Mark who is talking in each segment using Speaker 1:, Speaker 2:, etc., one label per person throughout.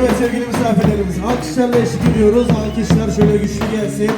Speaker 1: Evet sevgili misafirlerimiz alkışlarla eşlik ediyoruz. Alkışlar şöyle güçlü gelsin.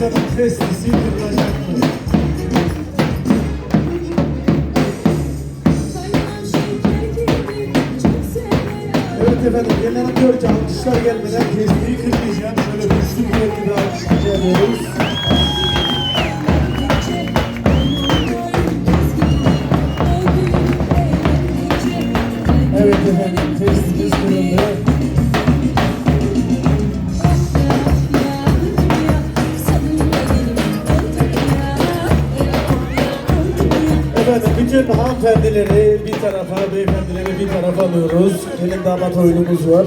Speaker 1: Bakalım testisi kırılacak mı?
Speaker 2: Kaynar şeker gibi, çok sever
Speaker 1: Evet efendim gelen diyor ki alkışlar gelmeden testiyi kırmayacağım. Şöyle güçlü bir bir alkış rica ediyoruz. Evet efendim testimiz kırıldı. Efendim bütün hanımefendileri bir tarafa, beyefendileri bir tarafa alıyoruz. Gelin damat oyunumuz var.